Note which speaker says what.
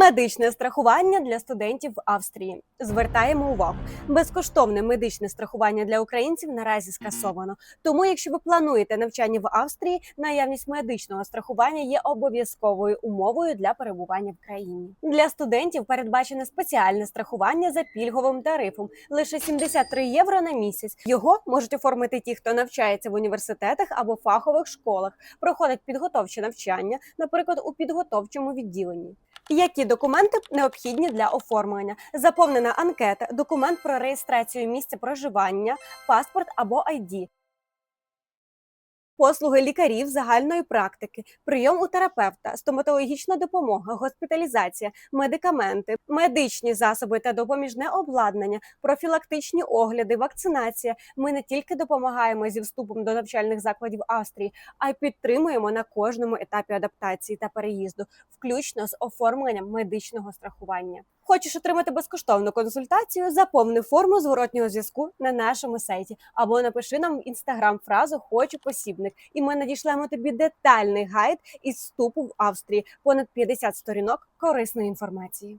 Speaker 1: медичне страхування для студентів в Австрії. Звертаємо увагу. Безкоштовне медичне страхування для українців наразі скасовано. Тому, якщо ви плануєте навчання в Австрії, наявність медичного страхування є обов'язковою умовою для перебування в країні. Для студентів передбачене спеціальне страхування за пільговим тарифом лише 73 євро на місяць. Його можуть оформити ті, хто навчається в університетах або фахових школах, проходить підготовче навчання, наприклад, у підготовчому відділенні. Які документи необхідні для оформлення? Заповнена анкета, документ про реєстрацію місця проживання, паспорт або ID. Послуги лікарів загальної практики, прийом у терапевта, стоматологічна допомога, госпіталізація, медикаменти, медичні засоби та допоміжне обладнання, профілактичні огляди, вакцинація. Ми не тільки допомагаємо зі вступом до навчальних закладів Австрії, а й підтримуємо на кожному етапі адаптації та переїзду, включно з оформленням медичного страхування. Хочеш отримати безкоштовну консультацію? Заповни форму зворотнього зв'язку на нашому сайті або напиши нам в інстаграм фразу Хочу посібник, і ми надішлемо тобі детальний гайд із вступу в Австрії, понад 50 сторінок корисної інформації.